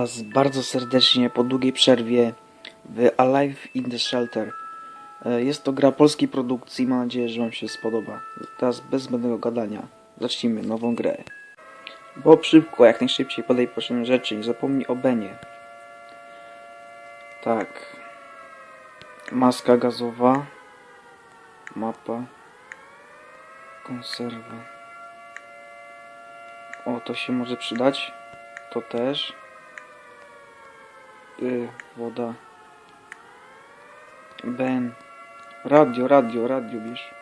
Was bardzo serdecznie po długiej przerwie w Alive in the Shelter. E, Jest to gra polskiej produkcji, mam nadzieję, że Wam się spodoba. Teraz bez zbędnego gadania zacznijmy nową grę. Bo szybko, jak najszybciej podaj potrzebne rzeczy, nie zapomnij o Benie. Tak. Maska gazowa. Mapa. Konserwa. O, to się może przydać. To też. Y, woda. Ben. Radio, radio, radio bierz.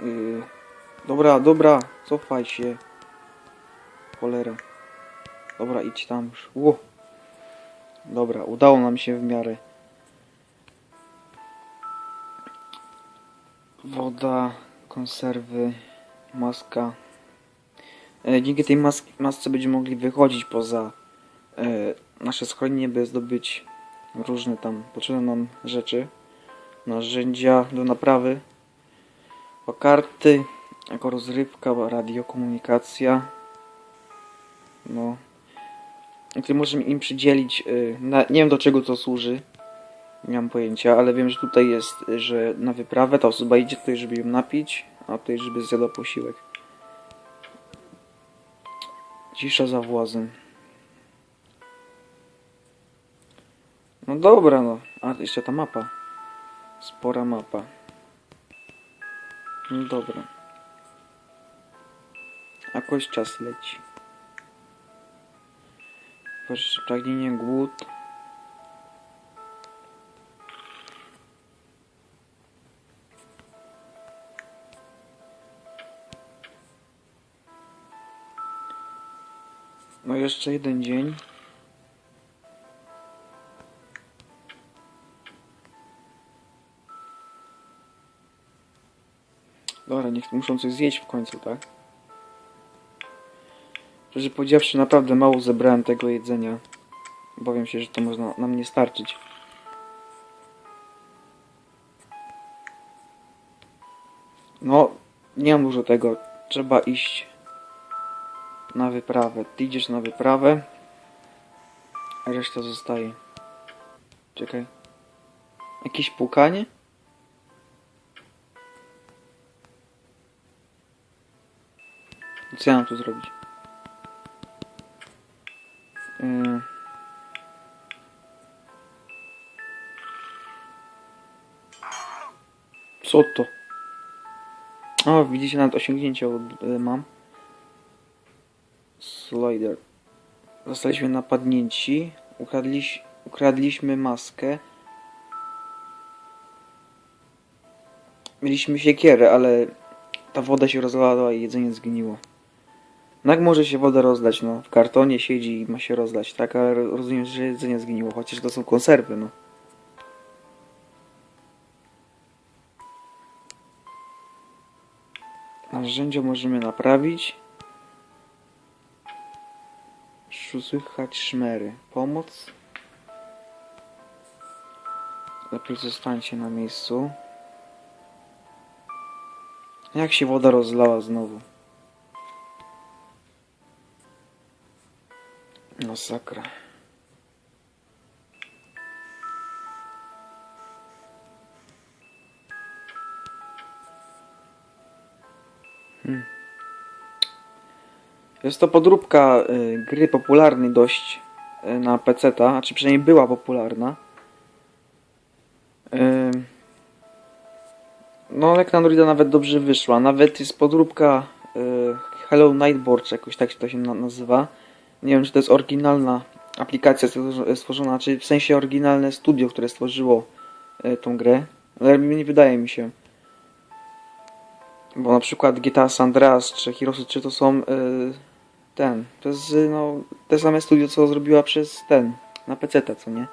Y, dobra, dobra, cofaj się. Cholera. Dobra, idź tam. Ło. Dobra, udało nam się w miarę. Woda, konserwy, maska. E, Dzięki tej mas masce będziemy mogli wychodzić poza nasze schronienie, by zdobyć różne tam potrzebne nam rzeczy, narzędzia do naprawy, karty, jako rozrywka, radiokomunikacja. No. Tutaj możemy im przydzielić, e, na, nie wiem do czego to służy, nie mam pojęcia, ale wiem, że tutaj jest, że na wyprawę ta osoba idzie tutaj, żeby ją napić, a tutaj, żeby zjadła posiłek. Cisza za włazem. No dobra, no. A, jeszcze ta mapa. Spora mapa. No dobra. Jakoś czas leci. Proszę, pragnienie, głód. No jeszcze jeden dzień. Niech muszą coś zjeść w końcu, tak? Szczerze powiedziawszy, naprawdę mało zebrałem tego jedzenia. Obawiam się, że to można nam nie starczyć. No, nie mam dużo tego. Trzeba iść na wyprawę. Ty idziesz na wyprawę, a reszta zostaje. Czekaj. Jakieś pukanie? Co ja mam tu zrobić? Yy. Co to? O, widzicie, nawet osiągnięcie y, mam. Slider. Zostaliśmy napadnięci. Ukradliś, ukradliśmy maskę. Mieliśmy siekierę, ale ta woda się rozlała i jedzenie zgniło. No jak może się woda rozlać, no? W kartonie siedzi i ma się rozlać, tak? Ale ro- rozumiem, że jedzenie zgniło, chociaż to są konserwy, no. Narzędzia możemy naprawić. Słychać szmery. Pomoc? Lepiej zostańcie na miejscu. Jak się woda rozlała znowu? Masakra. Hmm. Jest to podróbka y, gry popularnej dość y, na PC, a czy przynajmniej była popularna. Y, no, jak na Androida nawet dobrze wyszła. Nawet jest podróbka y, Hello Nightboard, czy jakoś tak się to się na nazywa. Nie wiem, czy to jest oryginalna aplikacja stworzo- stworzona, czy w sensie oryginalne studio, które stworzyło y, tą grę. Ale nie wydaje mi się. Bo na przykład GTA San Andreas czy Heroes 3 to są y, ten, to jest y, no, te same studio co zrobiła przez ten, na PC, co nie?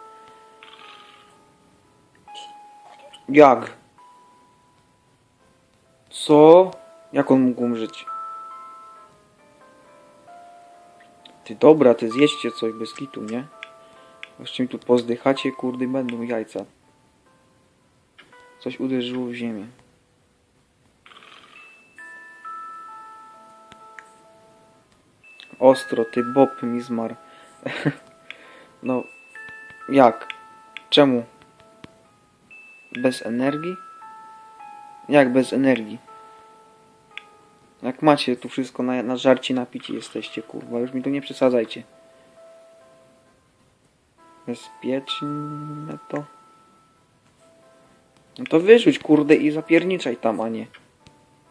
Jak? Co? Jak on mógł umrzeć? Ty dobra, ty zjeźdźcie coś bez kitu, nie? Właśnie mi tu pozdychacie, kurde, i będą jajca. Coś uderzyło w ziemię. Ostro, ty Bob mi zmarł. no, jak? Czemu? Bez energii? Jak bez energii? Jak macie tu wszystko na, na żarcie napici jesteście, kurwa, już mi tu nie przesadzajcie. Bezpieczne to? No to wyrzuć, kurde, i zapierniczaj tam, a nie.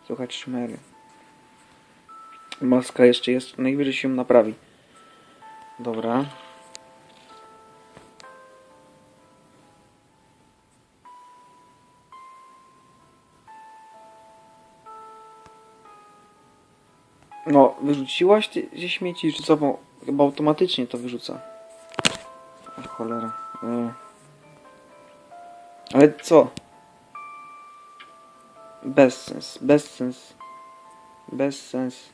Słuchaj, szmery. Maska jeszcze jest, najwyżej się naprawi. Dobra. No, wyrzuciłaś ty śmieci, czy co? Bo chyba automatycznie to wyrzuca. O, cholera. E. Ale co? Bez sens, bez sens. Bez sens.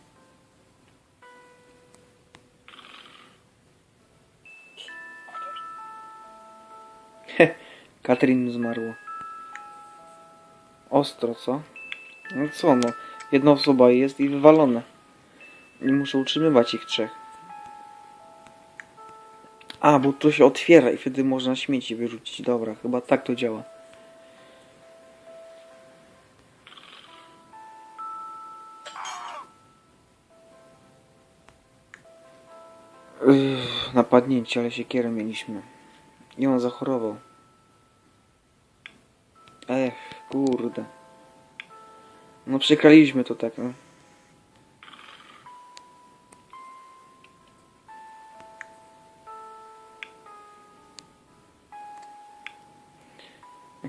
Katrin zmarła. Ostro, co? No co no? Jedna osoba jest i wywalone. Nie muszę utrzymywać ich trzech. A, bo to się otwiera i wtedy można śmieci wyrzucić. Dobra, chyba tak to działa. Napadnięcie, ale siekierę mieliśmy. I on zachorował. Ech, kurde. No przekraliśmy to tak, no.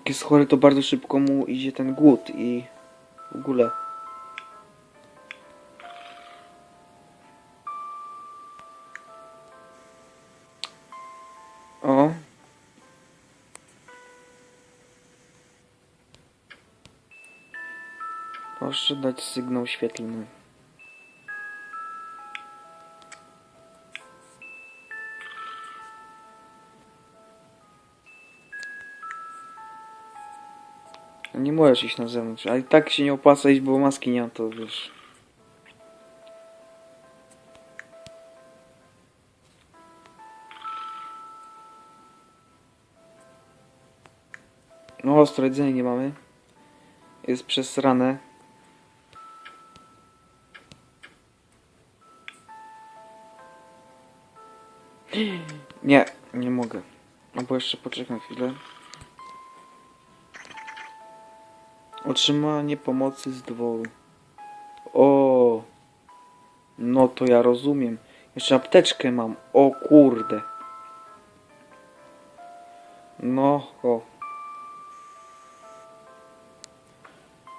Jak jest chory, to bardzo szybko mu idzie ten głód i w ogóle. O. Proszę dać sygnał świetlny. No Nie możesz iść na zewnątrz, ale i tak się nie opłaca iść, bo maski nie mam, to wiesz. No ostro jedzenie nie mamy. Jest przez ranę. Nie, nie mogę. Albo jeszcze poczekam chwilę. Otrzymanie pomocy z dworu. O, no to ja rozumiem. Jeszcze apteczkę mam. O kurde. No, o.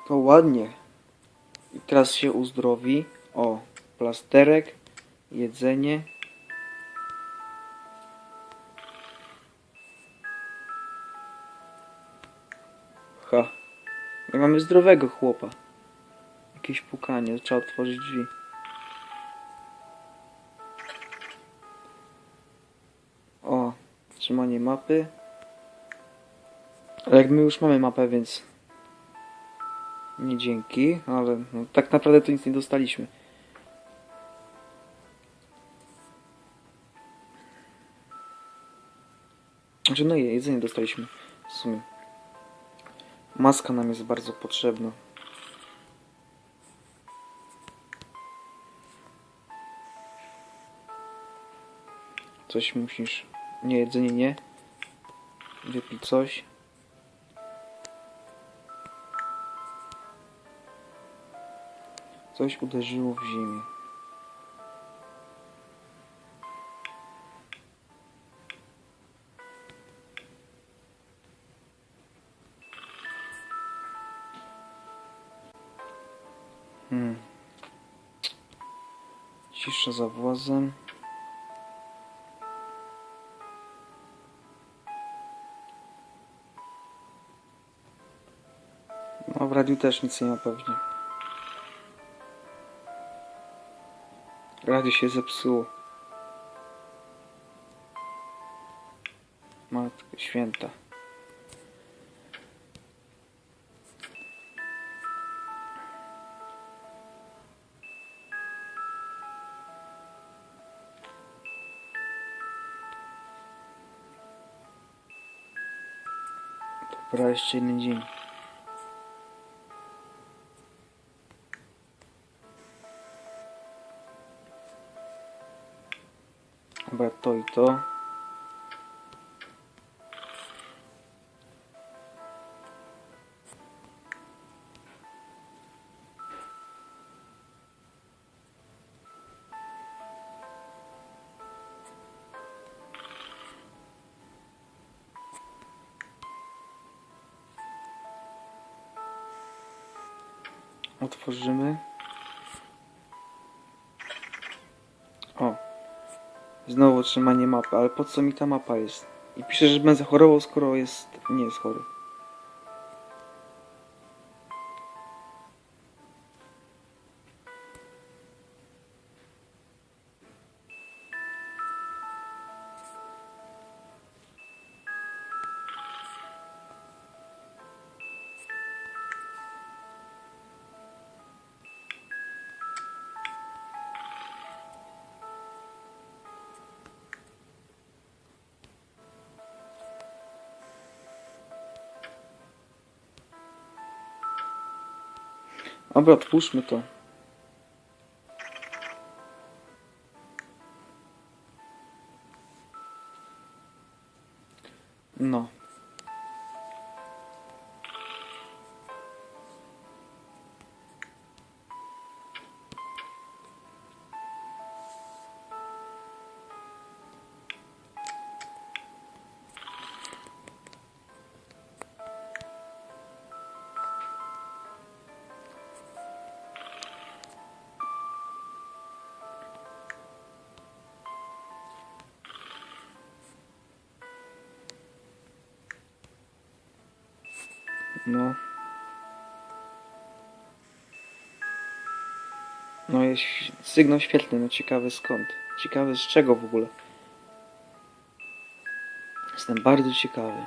To ładnie. I teraz się uzdrowi. O, plasterek, jedzenie. Ha. My mamy zdrowego chłopa. Jakieś pukanie, trzeba otworzyć drzwi. O, trzymanie mapy. Ale jak my już mamy mapę, więc nie dzięki, ale no, tak naprawdę to nic nie dostaliśmy. Znaczy, no je- jedzenie dostaliśmy w sumie. Maska nam jest bardzo potrzebna. Coś musisz... Nie, jedzenie nie. Wypij coś. Coś uderzyło w ziemię. Za włazem. No w radiu też nic nie ma pewnie. Radio się zepsuło. Matko święta. Dobra, jeszcze jeden dzień. Dobra, to i to. Otworzymy. O. Znowu otrzymanie mapy, ale po co mi ta mapa jest? I pisze, że będę chorował, skoro jest... nie jest chory. Dobra, otwórzmy to. No. No. No jest sygnał świetny, no ciekawy skąd. Ciekawy z czego w ogóle. Jestem bardzo ciekawy.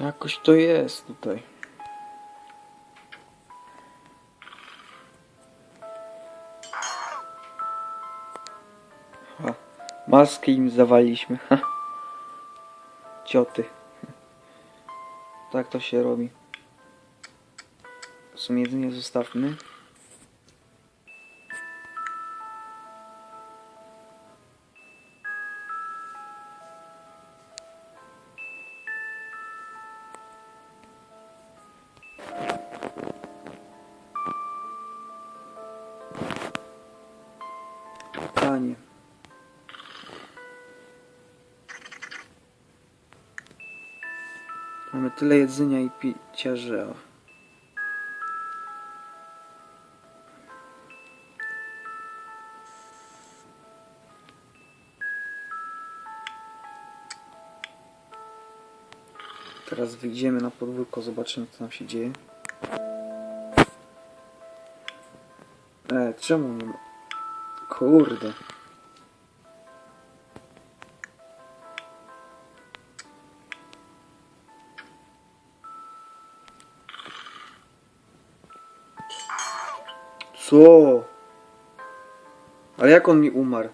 Jakoś to jest tutaj. Ha, maskę im zawaliśmy. Ha. Cioty. Tak to się robi. W sumie jedynie zostawmy. Panie. Mamy tyle jedzenia i picia, że... Teraz wyjdziemy na podwórko, zobaczymy co tam się dzieje. E, czemu nie ma... Kurde. Co? Ale jak on mi umarł?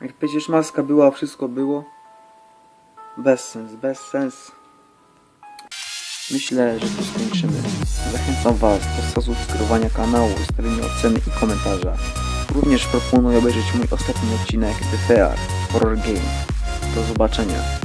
Jak przecież maska była, wszystko było. Bez sens, bez sens. Myślę, że tu skończymy. Zachęcam Was do zasubskrybowania kanału, zostawienia oceny i komentarza. Również proponuję obejrzeć mój ostatni odcinek The Fair Horror Game. Do zobaczenia.